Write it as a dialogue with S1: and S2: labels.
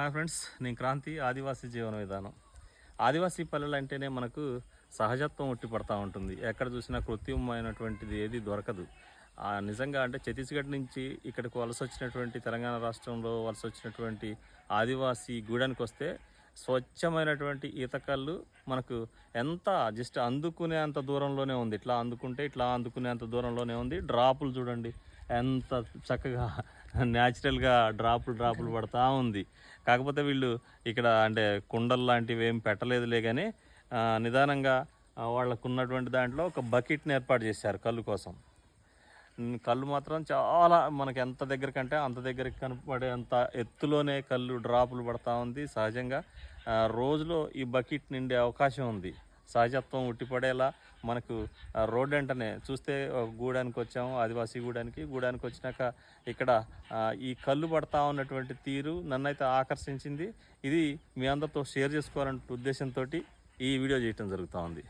S1: Hi friends నేను క్రాంతి ఆదివాసీ జీవన విధానం. ఆదివాసీ పల్లెలు అంటేనే మనకు సహజత్వం ఉట్టి పడతా ఉంటుంది. ఎక్కడ చూసినా కృత్రిమమైనటువంటిది ఏది దొరకదు. నిజంగా అంటే ఛత్తీస్గఢ్ నుంచి ఇక్కడికి వలస వచ్చినటువంటి తెలంగాణ రాష్ట్రంలో వలస వచ్చినటువంటి ఆదివాసీ గూడానికి వస్తే స్వచ్ఛమైనటువంటి ఈతకళ్ళు మనకు ఎంత జస్ట్ అందుకునేంత దూరంలోనే ఉంది. ఇట్లా అందుకుంటే ఇట్లా అందుకునేంత దూరంలోనే ఉంది. డ్రాపులు చూడండి. ఎంత చక్కగా న్యాచురల్గా డ్రాపులు డ్రాపులు పడతా ఉంది. కాకపోతే వీళ్ళు ఇక్కడ అంటే కుండలు లాంటివి ఏం పెట్టలేదులే కానీ నిదానంగా వాళ్ళకు ఉన్నటువంటి దాంట్లో ఒక బకెట్ని ఏర్పాటు చేశారు కళ్ళు కోసం. కళ్ళు మాత్రం చాలా మనకి ఎంత దగ్గర కంటే అంత దగ్గరికి కనపడేంత ఎత్తులోనే కళ్ళు డ్రాపులు పడతా ఉంది. సహజంగా రోజులో ఈ బకెట్ నిండే అవకాశం ఉంది. సహజత్వం ఉట్టిపడేలా మనకు రోడ్ వెంటనే చూస్తే గూడానికి వచ్చాము ఆదివాసీ గూడానికి. గూడానికి వచ్చినాక ఇక్కడ ఈ కళ్ళు పడతా ఉన్నటువంటి తీరు నన్నైతే ఆకర్షించింది. ఇది మీ అందరితో షేర్ చేసుకోవాలనే ఉద్దేశంతో ఈ వీడియో చేయటం జరుగుతూ ఉంది.